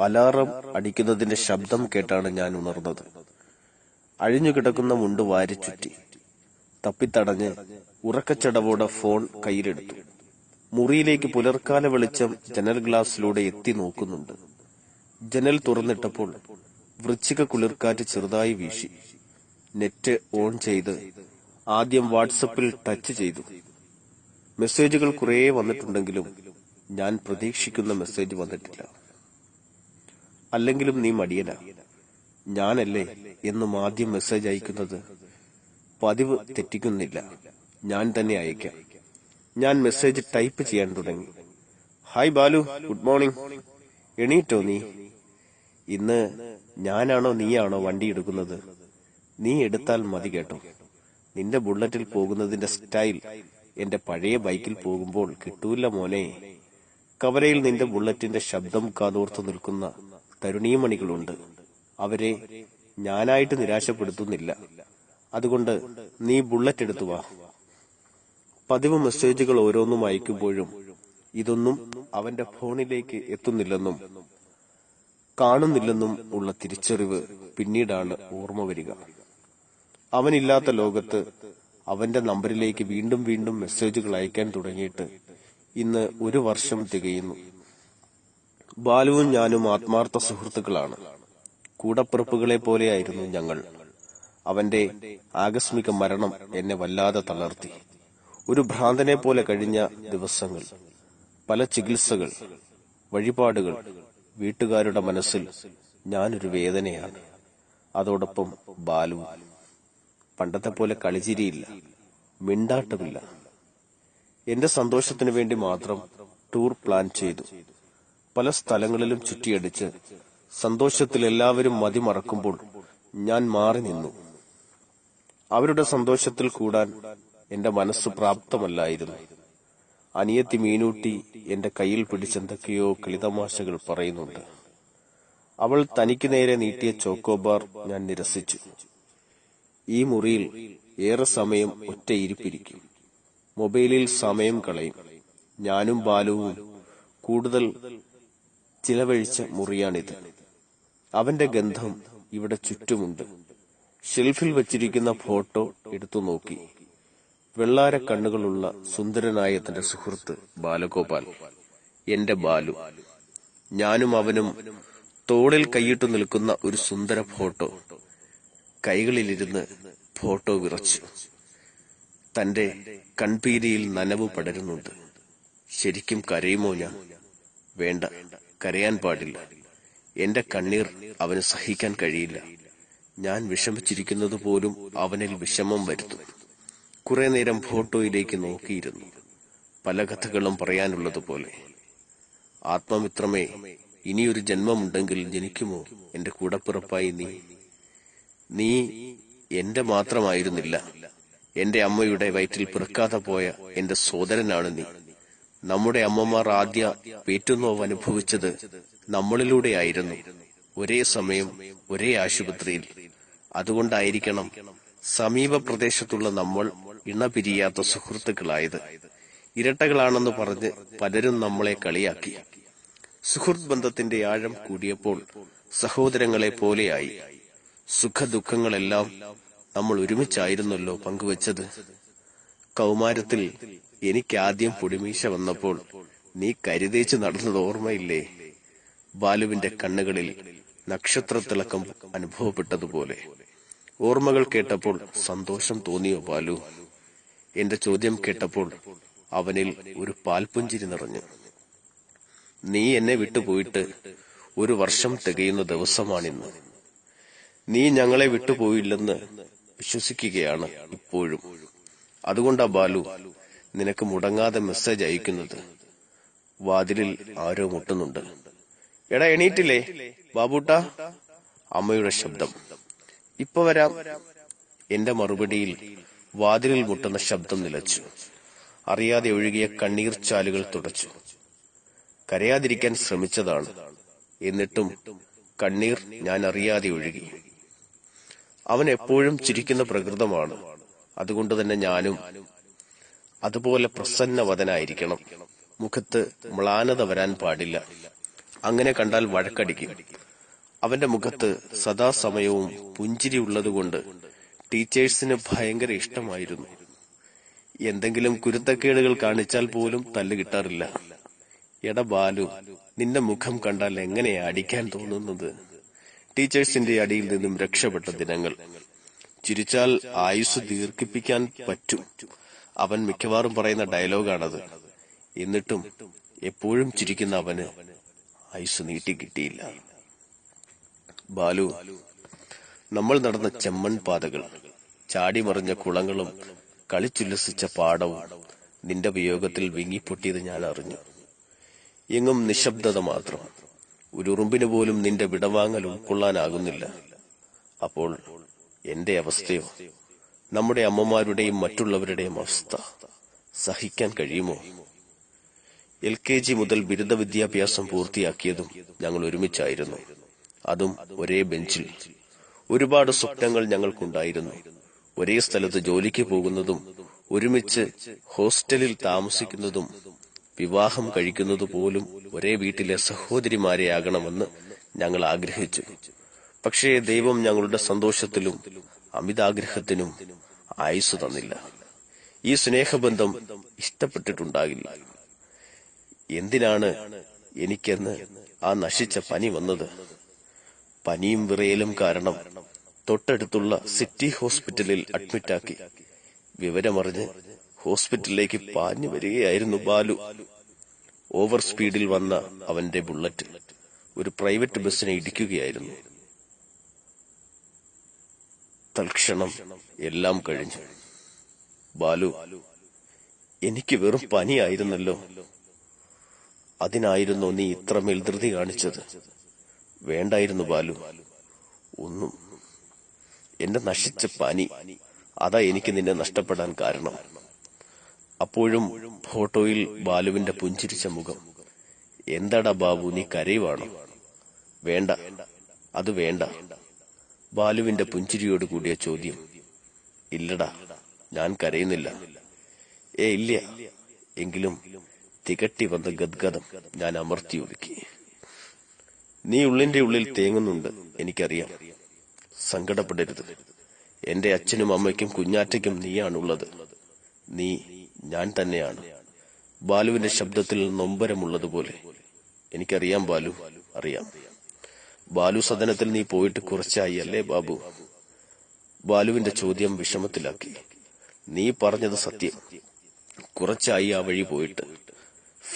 Alarm അടിക്കുന്നതിന്റെ ശബ്ദം കേട്ടാണ് ഞാൻ ഉണർന്നത്. അഴിഞ്ഞുകിടക്കുന്ന മുണ്ട് വാരിച്ചുറ്റി തപ്പിത്തടഞ്ഞ് ഉറക്കച്ചടവോടെ ഫോൺ കയ്യിലെടുത്തു. മുറിയിലേക്ക് പുലർക്കാല വെളിച്ചം ജനൽ ഗ്ലാസ്സിലൂടെ എത്തി നോക്കുന്നുണ്ട്. ജനൽ തുറന്നിട്ടപ്പോൾ വൃശ്ചിക കുളിർക്കാറ്റ് ചെറുതായി വീശി. നെറ്റ് ഓൺ ചെയ്ത് ആദ്യം വാട്സപ്പിൽ ടച്ച് ചെയ്തു. മെസ്സേജുകൾ കുറേ വന്നിട്ടുണ്ടെങ്കിലും ഞാൻ പ്രതീക്ഷിക്കുന്ന മെസ്സേജ് വന്നിട്ടില്ല. അല്ലെങ്കിലും നീ മടിയന. ഞാനല്ലേ എന്നും ആദ്യം മെസ്സേജ് അയക്കുന്നത്? പതിവ് തെറ്റിക്കുന്നില്ല. ഞാൻ തന്നെ അയക്കാം. ഞാൻ മെസ്സേജ് ടൈപ്പ് ചെയ്യാൻ തുടങ്ങി. ഹായ് ബാലു. ഗുഡ് മോർണിംഗ് എണീറ്റോ നീ? ഇന്ന് ഞാനാണോ നീയാണോ വണ്ടി എടുക്കുന്നത്? നീ എടുത്താൽ മതി കേട്ടോ. നിന്റെ ബുള്ളറ്റിൽ പോകുന്നതിന്റെ സ്റ്റൈൽ എന്റെ പഴയ ബൈക്കിൽ പോകുമ്പോൾ കിട്ടൂല മോനെ. കവരയിൽ നിന്റെ ബുള്ളറ്റിന്റെ ശബ്ദം കാതോർത്തു നിൽക്കുന്ന തരുണീമണികളുണ്ട് അവരെ ഞാനായിട്ട് നിരാശപ്പെടുത്തുന്നില്ല. അതുകൊണ്ട് നീ ബുള്ളറ്റ് എടുത്തു വാ. പതിവ് മെസ്സേജുകൾ ഓരോന്നും അയക്കുമ്പോഴും ഇതൊന്നും അവന്റെ ഫോണിലേക്ക് എത്തുന്നില്ലെന്നും കാണുന്നില്ലെന്നും ഉള്ള തിരിച്ചറിവ് പിന്നീടാണ് ഓർമ്മ വരിക. അവനില്ലാത്ത ലോകത്ത് അവന്റെ നമ്പറിലേക്ക് വീണ്ടും വീണ്ടും മെസ്സേജുകൾ അയക്കാൻ തുടങ്ങിയിട്ട് ഇന്ന് ഒരു വർഷം തികയുന്നു. ബാലുവും ഞാനും ആത്മാർത്ഥ സുഹൃത്തുക്കളാണ്. കൂടപ്പിറപ്പുകളെ പോലെയായിരുന്നു ഞങ്ങൾ. അവന്റെ ആകസ്മിക മരണം എന്നെ വല്ലാതെ തളർത്തി. ഒരു ഭ്രാന്തനെ പോലെ കഴിഞ്ഞ ദിവസങ്ങൾ പല ചികിത്സകൾ വഴിപാടുകൾ വീട്ടുകാരുടെ മനസ്സിൽ ഞാനൊരു വേദനയാണ്. അതോടൊപ്പം ബാലു പണ്ടത്തെ പോലെ കളിചിരിയില്ല മിണ്ടാട്ടമില്ല. എന്റെ സന്തോഷത്തിന് വേണ്ടി മാത്രം ടൂർ പ്ലാൻ ചെയ്തു. പല സ്ഥലങ്ങളിലും ചുറ്റിയടിച്ച് സന്തോഷത്തിൽ എല്ലാവരും മതിമറക്കുമ്പോൾ ഞാൻ മാറി നിന്നു. അവരുടെ സന്തോഷത്തിൽ കൂടാൻ എന്റെ മനസ്സ് പ്രാപ്തമല്ലായിരുന്നു. അനിയത്തി മീനൂട്ടി എന്റെ കയ്യിൽ പിടിച്ചെന്തൊക്കെയോ കളിതമാശകൾ പറയുന്നുണ്ട്. അവൾ തനിക്ക് നേരെ നീട്ടിയ ചോക്കോബാർ ഞാൻ നിരസിച്ചു. ഈ മുറിയിൽ ഏറെ സമയം ഒറ്റ ഇരിപ്പിരിക്കും. മൊബൈലിൽ സമയം കളയും. ഞാനും ബാലുവും കൂടുതൽ ചിലവഴിച്ച മുറിയാണിത്. അവന്റെ ഗന്ധം ഇവിടെ ചുറ്റുമുണ്ട്. ഷെൽഫിൽ വച്ചിരിക്കുന്ന ഫോട്ടോ എടുത്തു നോക്കി. വെള്ളാര കണ്ണുകളുള്ള സുന്ദരനായ തന്റെ സുഹൃത്ത് ബാലഗോപാൽ. എന്റെ ബാലു ഞാനും അവനും തോളിൽ കൈയിട്ടു നിൽക്കുന്ന ഒരു സുന്ദര ഫോട്ടോ. കൈകളിലിരുന്ന് ഫോട്ടോ വിറച്ചു. തന്റെ കൺപീരിയിൽ നനവ് പടരുന്നുണ്ട്. ശരിക്കും കരയുമോ ഞാൻ? വേണ്ട. കരയാൻ പാടില്ല. എന്റെ കണ്ണീർ അവന് സഹിക്കാൻ കഴിയില്ല. ഞാൻ വിഷമിച്ചിരിക്കുന്നത് പോലും അവനിൽ വിഷമം വരുത്തും. കുറെ നേരം ഫോട്ടോയിലേക്ക് നോക്കിയിരുന്നു. പല കഥകളും പറയാനുള്ളതുപോലെ. ആത്മമിത്രമേ ഇനിയൊരു ജന്മമുണ്ടെങ്കിൽ ജനിക്കുമോ? എന്റെ കൂടപ്പിറപ്പായി നീ. നീ എന്റെ മാത്രമായിരുന്നില്ല. എന്റെ അമ്മയുടെ വയറ്റിൽ പിറക്കാതെ പോയ എന്റെ സോദരനാണ് നീ. നമ്മുടെ അമ്മമാർ ആദ്യ പേറ്റുനോവ് അനുഭവിച്ചത് നമ്മളിലൂടെയായിരുന്നു. ഒരേ സമയം ഒരേ ആശുപത്രിയിൽ. അതുകൊണ്ടായിരിക്കണം സമീപ പ്രദേശത്തുള്ള നമ്മൾ ഇണപിരിയാത്ത സുഹൃത്തുക്കളായത്. ഇരട്ടകളാണെന്ന് പറഞ്ഞ് പലരും നമ്മളെ കളിയാക്കി. സുഹൃത്ത് ബന്ധത്തിന്റെ ആഴം കൂടിയപ്പോൾ സഹോദരങ്ങളെ പോലെയായി. സുഖദുഃഖങ്ങളെല്ലാം നമ്മൾ ഒരുമിച്ചായിരുന്നല്ലോ പങ്കുവച്ചത്. കൗമാരത്തിൽ എനിക്കാദ്യം പൊടിമീശ വന്നപ്പോൾ നീ കരുതേച്ച് നടന്നത് ഓർമ്മയില്ലേ? ബാലുവിന്റെ കണ്ണുകളിൽ നക്ഷത്രത്തിളക്കം അനുഭവപ്പെട്ടതുപോലെ. ഓർമ്മകൾ കേട്ടപ്പോൾ സന്തോഷം തോന്നിയോ ബാലു? എന്റെ ചോദ്യം കേട്ടപ്പോൾ അവനിൽ ഒരു പാൽപുഞ്ചിരി നിറഞ്ഞു. നീ എന്നെ വിട്ടുപോയിട്ട് ഒരു വർഷം തികയുന്ന ദിവസമാണിന്ന്. നീ ഞങ്ങളെ വിട്ടുപോയില്ലെന്ന് വിശ്വസിക്കുകയാണ് ഇപ്പോഴും. അതുകൊണ്ടാ ബാലു നിനക്ക് മുടങ്ങാതെ മെസ്സേജ് അയക്കുന്നത്. വാതിലിൽ ആരോ മുട്ടുന്നുണ്ട്. എടാ എണീറ്റില്ലേ? ബാബൂട്ട? അമ്മയുടെ ശബ്ദം. ഇപ്പൊ വരാം. എന്റെ മറുപടിയിൽ വാതിലിൽ മുട്ടുന്ന ശബ്ദം നിലച്ചു. അറിയാതെ ഒഴുകിയ കണ്ണീർ ചാലുകൾ തുടച്ചു. കരയാതിരിക്കാൻ ശ്രമിച്ചതാണ്. എന്നിട്ടും കണ്ണീർ ഞാൻ അറിയാതെ ഒഴുകി. അവൻ എപ്പോഴും ചിരിക്കുന്ന പ്രകൃതമാണ്. അതുകൊണ്ട് തന്നെ ഞാനും അതുപോലെ പ്രസന്നവതനായിരിക്കണം. മുഖത്ത് മ്ലാനത വരാൻ പാടില്ല. അങ്ങനെ കണ്ടാൽ വഴക്കടിക്കും. അവന്റെ മുഖത്ത് സദാസമയവും പുഞ്ചിരി ഉള്ളതുകൊണ്ട് ടീച്ചേഴ്സിന് ഭയങ്കര ഇഷ്ടമായിരുന്നു. എന്തെങ്കിലും കുരുത്തക്കേടുകൾ കാണിച്ചാൽ പോലും തല്ല് കിട്ടാറില്ല. എട ബാലു നിന്റെ മുഖം കണ്ടാൽ എങ്ങനെയാ അടിക്കാൻ തോന്നുന്നത്? ടീച്ചേഴ്സിന്റെ അടിയിൽ നിന്നും രക്ഷപ്പെട്ട ദിനങ്ങൾ. ചിരിച്ചാൽ ആയുസ് ദീർഘിപ്പിക്കാൻ പറ്റും. അവൻ മിക്കവാറും പറയുന്ന ഡയലോഗാണത്. എന്നിട്ടും എപ്പോഴും ചിരിക്കുന്ന അവന് ആയുസ് നീട്ടി കിട്ടിയില്ല. ബാലു നമ്മൾ നടന്ന ചെമ്മൺ പാതകൾ ചാടിമറിഞ്ഞ കുളങ്ങളും കളിച്ചുല്ലസിച്ച പാടവും നിന്റെ വിയോഗത്തിൽ വിങ്ങിപ്പൊട്ടിയത് ഞാൻ അറിഞ്ഞു. എങ്ങും നിശബ്ദത മാത്രം. ഒരു ഉറുമ്പിന് പോലും നിന്റെ വിടവാങ്ങൽ ഉൾക്കൊള്ളാനാകുന്നില്ല. അപ്പോൾ എന്റെ അവസ്ഥയോ? നമ്മുടെ അമ്മമാരുടെയും മറ്റുള്ളവരുടെയും അവസ്ഥ സഹിക്കാൻ കഴിയുമോ? എൽ കെ ജി മുതൽ ബിരുദ വിദ്യാഭ്യാസം പൂർത്തിയാക്കിയതും ഞങ്ങൾ ഒരുമിച്ചായിരുന്നു. അതും ഒരേ ബെഞ്ചിൽ. ഒരുപാട് സ്വപ്നങ്ങൾ ഞങ്ങൾക്കുണ്ടായിരുന്നു. ഒരേ സ്ഥലത്ത് ജോലിക്ക് പോകുന്നതും ഒരുമിച്ച് ഹോസ്റ്റലിൽ താമസിക്കുന്നതും വിവാഹം കഴിക്കുന്നത് പോലും ഒരേ വീട്ടിലെ സഹോദരിമാരെ സഹോദരിമാരെയാകണമെന്ന് ഞങ്ങൾ ആഗ്രഹിച്ചു. പക്ഷേ ദൈവം ഞങ്ങളുടെ സന്തോഷത്തിലും അമിതാഗ്രഹത്തിനും ആയുസ് തന്നില്ല. ഈ സ്നേഹബന്ധം ഇഷ്ടപ്പെട്ടിട്ടുണ്ടാകില്ല. എന്തിനാണ് എനിക്കെന്ന് ആ നശിച്ച പനി വന്നത്? പനിയും വിറയലും കാരണം തൊട്ടടുത്തുള്ള സിറ്റി ഹോസ്പിറ്റലിൽ അഡ്മിറ്റാക്കി. വിവരമറിഞ്ഞ് ഹോസ്പിറ്റലിലേക്ക് പാഞ്ഞു വരികയായിരുന്നു ബാലു. ഓവർ സ്പീഡിൽ വന്ന അവന്റെ ബുള്ളറ്റ്. ഒരു പ്രൈവറ്റ് ബസ്സിനെ ഇടിക്കുകയായിരുന്നു. തൽക്ഷണം എല്ലാം കഴിഞ്ഞു. ബാലു എനിക്ക് വെറും പനിയായിരുന്നല്ലോ. അതിനായിരുന്നു നീ ഇത്രമേൽ ധൃതി കാണിച്ചത്. വേണ്ടായിരുന്നു ബാലു. ഒന്നും. എന്റെ നശിച്ച പനി. അതാ എനിക്ക് നിന്നെ നഷ്ടപ്പെടാൻ കാരണം. അപ്പോഴും ഫോട്ടോയിൽ ബാലുവിന്റെ പുഞ്ചിരിച്ച മുഖം. എന്താടാ ബാബു നീ കരയുവാണോ? വേണ്ട. അത് വേണ്ട. ബാലുവിന്റെ പുഞ്ചിരിയോട് കൂടിയ ചോദ്യം. ഇല്ലടാ ഞാൻ കരയുന്നില്ല. ഏ ഇല്ല. എങ്കിലും തികട്ടി വന്ന ഗദ്ഗതം ഞാൻ അമർത്തി ഒതുക്കി. നീ ഉള്ളിന്റെ ഉള്ളിൽ തേങ്ങുന്നുണ്ട് എനിക്കറിയാം. സങ്കടപ്പെടരുത്. എന്റെ അച്ഛനും അമ്മയ്ക്കും കുഞ്ഞാറ്റയ്ക്കും നീയാണുള്ളത്. നീ ഞാൻ തന്നെയാണ്. ബാലുവിന്റെ ശബ്ദത്തിൽ നൊമ്പരമുള്ളതുപോലെ. എനിക്കറിയാം ബാലു അറിയാം. ബാലു സദനത്തിൽ നീ പോയിട്ട് കുറച്ചായി അല്ലേ ബാബു? ബാലുവിന്റെ ചോദ്യം വിഷമത്തിലാക്കി. നീ പറഞ്ഞത് സത്യം. കുറച്ചായി ആ വഴി പോയിട്ട്.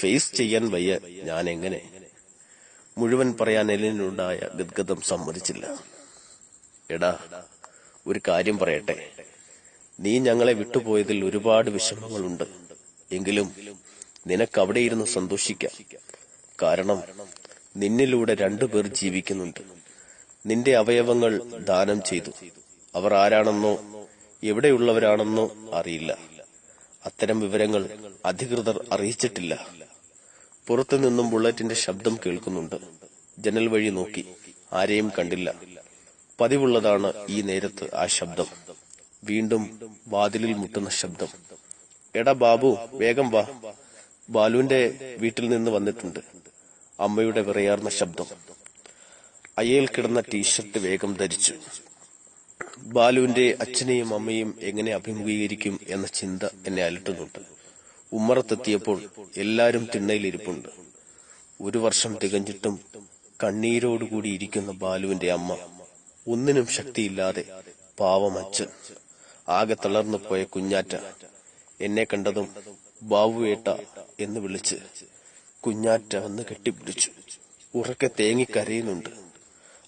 ഫേസ് ചെയ്യാൻ വയ്യ ഞാൻ എങ്ങനെ? മുഴുവൻ പറയാൻ എലിനുണ്ടായ ഗദ്ഗതം സമ്മതിച്ചില്ല. എടാ ഒരു കാര്യം പറയട്ടെ. നീ ഞങ്ങളെ വിട്ടുപോയതിൽ ഒരുപാട് വിഷമങ്ങളുണ്ട്. എങ്കിലും നിനക്ക് അവിടെ ഇരുന്ന് സന്തോഷിക്കാം. കാരണം നിന്നിലൂടെ രണ്ടുപേർ ജീവിക്കുന്നുണ്ട്. നിന്റെ അവയവങ്ങൾ ദാനം ചെയ്തു. അവർ ആരാണെന്നോ എവിടെയുള്ളവരാണെന്നോ അറിയില്ല. അത്തരം വിവരങ്ങൾ അധികൃതർ അറിയിച്ചിട്ടില്ല. പുറത്തുനിന്നും ബുള്ളറ്റിന്റെ ശബ്ദം കേൾക്കുന്നുണ്ട്. ജനൽ വഴി നോക്കി. ആരെയും കണ്ടില്ല. പതിവുള്ളതാണ് ഈ നേരത്ത് ആ ശബ്ദം. വീണ്ടും വാതിലിൽ മുട്ടുന്ന ശബ്ദം. എടാ ബാബു വേഗം വാ. ബാലുവിന്റെ വീട്ടിൽ നിന്ന് വന്നിട്ടുണ്ട്. അമ്മയുടെ വിറയാർന്ന ശബ്ദം. അയ്യയിൽ കിടന്ന ടീഷർട്ട് വേഗം ധരിച്ചു. ബാലുവിന്റെ അച്ഛനെയും അമ്മയും എങ്ങനെ അഭിമുഖീകരിക്കും എന്ന ചിന്ത എന്നെ അലട്ടുന്നുണ്ട്. ഉമ്മറത്തെത്തിയപ്പോൾ എല്ലാരും തിണ്ണയിലിരിപ്പുണ്ട്. ഒരു വർഷം തികഞ്ഞിട്ടും കണ്ണീരോടുകൂടി ഇരിക്കുന്ന ബാലുവിന്റെ അമ്മ ഒന്നിനും ശക്തിയില്ലാതെ പാവം അച്ഛൻ. ആകെ തളർന്നു പോയ കുഞ്ഞാറ്റ എന്നെ കണ്ടതും ബാവുവേട്ട എന്ന് വിളിച്ച് കുഞ്ഞാറ്റ വന്ന് കെട്ടിപ്പിടിച്ചു. ഉറക്കെ തേങ്ങിക്കരയുന്നുണ്ട്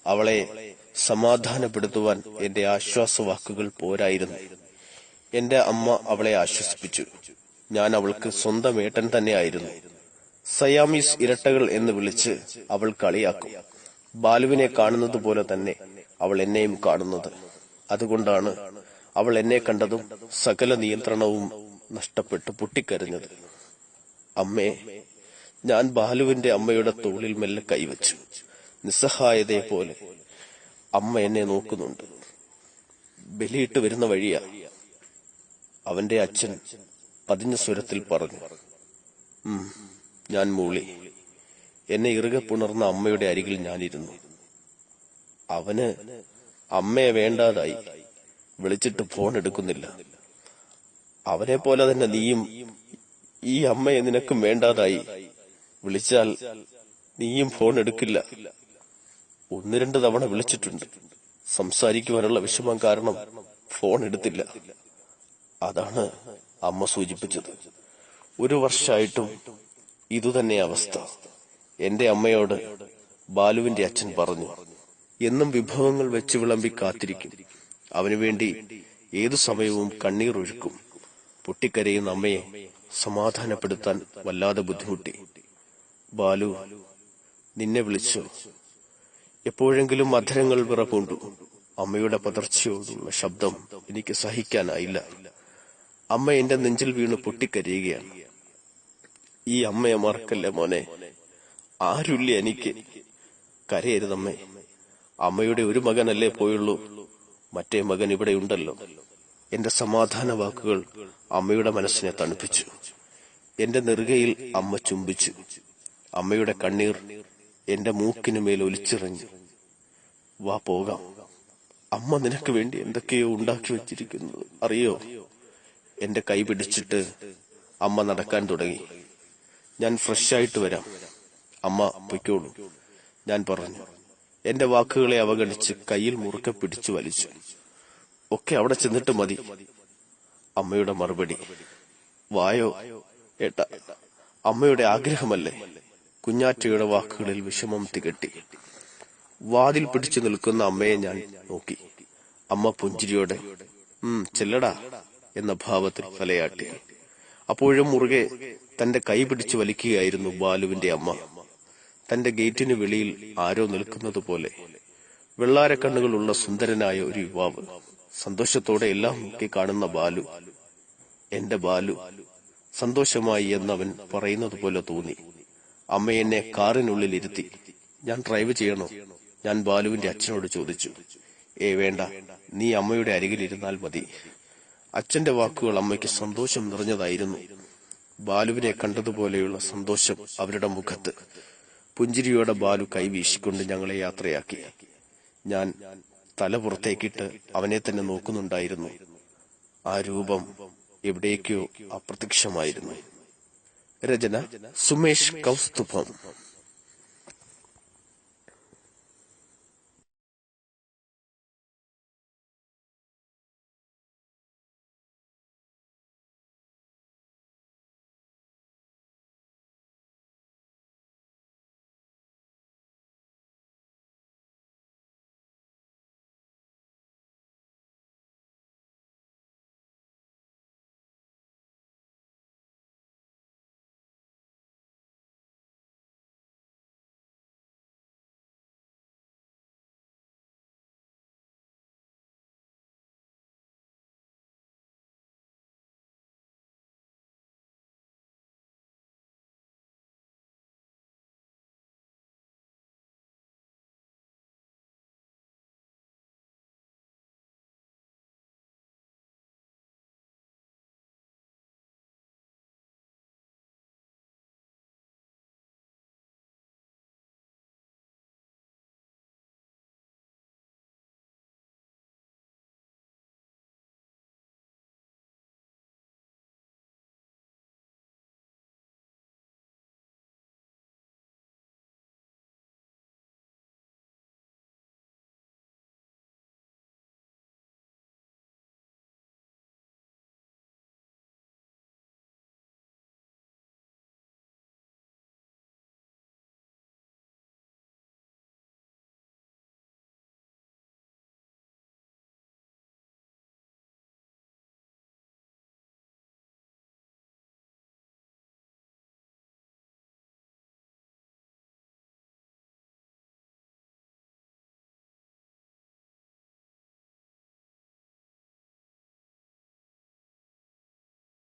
അവളെ സമാധാനപ്പെടുത്തുവാൻ എന്റെ ആശ്വാസവാക്കുകൾ പോരായിരുന്നു. എന്റെ അമ്മ അവളെ ആശ്വസിപ്പിച്ചു. ഞാൻ അവൾക്ക് സ്വന്തം ഏട്ടൻ തന്നെയായിരുന്നു. സയാമീസ് ഇരട്ടകൾ എന്ന് വിളിച്ച് അവൾ കളിയാക്കും. ബാലുവിനെ കാണുന്നത് പോലെ തന്നെ അവൾ എന്നെയും കാണുന്നത്. അതുകൊണ്ടാണ് അവൾ എന്നെ കണ്ടതും സകല നിയന്ത്രണവും നഷ്ടപ്പെട്ട് പൊട്ടിക്കരഞ്ഞത്. അമ്മേ ഞാൻ ബാലുവിന്റെ അമ്മയുടെ തോളിൽ മെല്ലെ കൈവച്ചു. നിസ്സഹായതയെ പോലെ അമ്മ എന്നെ നോക്കുന്നുണ്ട്. ബലിയിട്ട് വരുന്ന വഴിയാ അവന്റെ അച്ഛൻ പതിഞ്ഞ സ്വരത്തിൽ പറഞ്ഞു ഞാൻ മൂളി. എന്നെ ഇറുകെ പുണർന്ന അമ്മയുടെ അരികിൽ ഞാനിരുന്നു. അവന് അമ്മയെ വേണ്ടാതായി. വിളിച്ചിട്ട് ഫോൺ എടുക്കുന്നില്ല. അവനെ പോലെ തന്നെ നീയും ഈ അമ്മയെ നിനക്കും വേണ്ടാതായി. വിളിച്ചാൽ നീയും ഫോൺ എടുക്കില്ല. ഒന്ന് രണ്ട് തവണ വിളിച്ചിട്ടുണ്ട്. സംസാരിക്കുവാനുള്ള വിഷമം കാരണം ഫോൺ എടുത്തില്ല. അതാണ് അമ്മ സൂചിപ്പിച്ചത്. ഒരു വർഷമായിട്ടും ഇതുതന്നെ അവസ്ഥ. എന്റെ അമ്മയോട് ബാലുവിന്റെ അച്ഛൻ പറഞ്ഞു എന്നും വിഭവങ്ങൾ വെച്ച് വിളമ്പി കാത്തിരിക്കും. അവനു വേണ്ടി ഏതു സമയവും കണ്ണീർ ഒഴുക്കും. പൊട്ടിക്കരയുന്ന അമ്മയെ സമാധാനപ്പെടുത്താൻ വല്ലാതെ ബുദ്ധിമുട്ടി. ബാലു നിന്നെ വിളിച്ചു. എപ്പോഴെങ്കിലും മധുരങ്ങൾ വിറകൊണ്ടു. അമ്മയുടെ പതർച്ചയോടുള്ള ശബ്ദം എനിക്ക് സഹിക്കാനായില്ല. അമ്മ എന്റെ നെഞ്ചിൽ വീണ് പൊട്ടിക്കരയുകയാണ്. ഈ അമ്മയെ മറക്കല്ലേ മോനെ? ആരുമില്ല എനിക്ക്? കരയരുതമ്മേ. അമ്മയുടെ ഒരു മകനല്ലേ പോയുള്ളൂ. മറ്റേ മകൻ ഇവിടെ ഉണ്ടല്ലോ. എന്റെ സമാധാന വാക്കുകൾ അമ്മയുടെ മനസ്സിനെ തണുപ്പിച്ചു. എന്റെ നെറുകയിൽ അമ്മ ചുംബിച്ചു. അമ്മയുടെ കണ്ണീർ എന്റെ മൂക്കിനുമേൽ ഒലിച്ചിറങ്ങി. വാ പോകാം. അമ്മ നിനക്ക് വേണ്ടി എന്തൊക്കെയോ ഉണ്ടാക്കി വെച്ചിരിക്കുന്നു. അറിയോ? എന്റെ കൈ പിടിച്ചിട്ട് അമ്മ നടക്കാൻ തുടങ്ങി. ഞാൻ ഫ്രഷ് ആയിട്ട് വരാം. അമ്മ പൊയ്ക്കോളൂ. ഞാൻ പറഞ്ഞു. എന്റെ വാക്കുകളെ അവഗണിച്ച് കയ്യിൽ മുറുക്കെ പിടിച്ചു വലിച്ചു. ഒക്കെ അവിടെ ചെന്നിട്ട് മതി. അമ്മയുടെ മറുപടി. വായോ ഏട്ട. അമ്മയുടെ ആഗ്രഹമല്ലേ? കുഞ്ഞാറ്റയുടെ വാക്കുകളിൽ വിഷമം തികട്ടി. വാതിൽ പിടിച്ചു നിൽക്കുന്ന അമ്മയെ ഞാൻ നോക്കി. അമ്മ പുഞ്ചിരിയോടെ ഉം ചെല്ലടാ എന്ന ഭാവത്തിൽ തലയാട്ടി. അപ്പോഴും മുറുകെ തന്റെ കൈ പിടിച്ചു വലിക്കുകയായിരുന്നു ബാലുവിന്റെ അമ്മ. തന്റെ ഗേറ്റിന് വെളിയിൽ ആരോ നിൽക്കുന്നത് പോലെ. വെള്ളാരക്കണ്ണുകളുള്ള സുന്ദരനായ ഒരു യുവാവ്. സന്തോഷത്തോടെ എല്ലാം നോക്കി കാണുന്ന ബാലു. എന്റെ ബാലു സന്തോഷമായി എന്നവൻ പറയുന്നത് പോലെ തോന്നി. അമ്മ എന്നെ കാറിനുള്ളിൽ ഇരുത്തി. ഞാൻ ഡ്രൈവ് ചെയ്യണോ? ഞാൻ ബാലുവിന്റെ അച്ഛനോട് ചോദിച്ചു. ഏ വേണ്ട. നീ അമ്മയുടെ അരികിലിരുന്നാൽ മതി. അച്ഛന്റെ വാക്കുകൾ അമ്മയ്ക്ക് സന്തോഷം നിറഞ്ഞതായിരുന്നു. ബാലുവിനെ കണ്ടതുപോലെയുള്ള സന്തോഷം അവരുടെ മുഖത്ത്. പുഞ്ചിരിയോടെ ബാലു കൈവീശിക്കൊണ്ട് ഞങ്ങളെ യാത്രയാക്കി. ഞാൻ തല പുറത്തേക്കിട്ട് അവനെ തന്നെ നോക്കുന്നുണ്ടായിരുന്നു. ആ രൂപം എവിടേക്കോ അപ്രത്യക്ഷമായിരുന്നു. രചന സുമേഷ് കൗസ്തുഭം.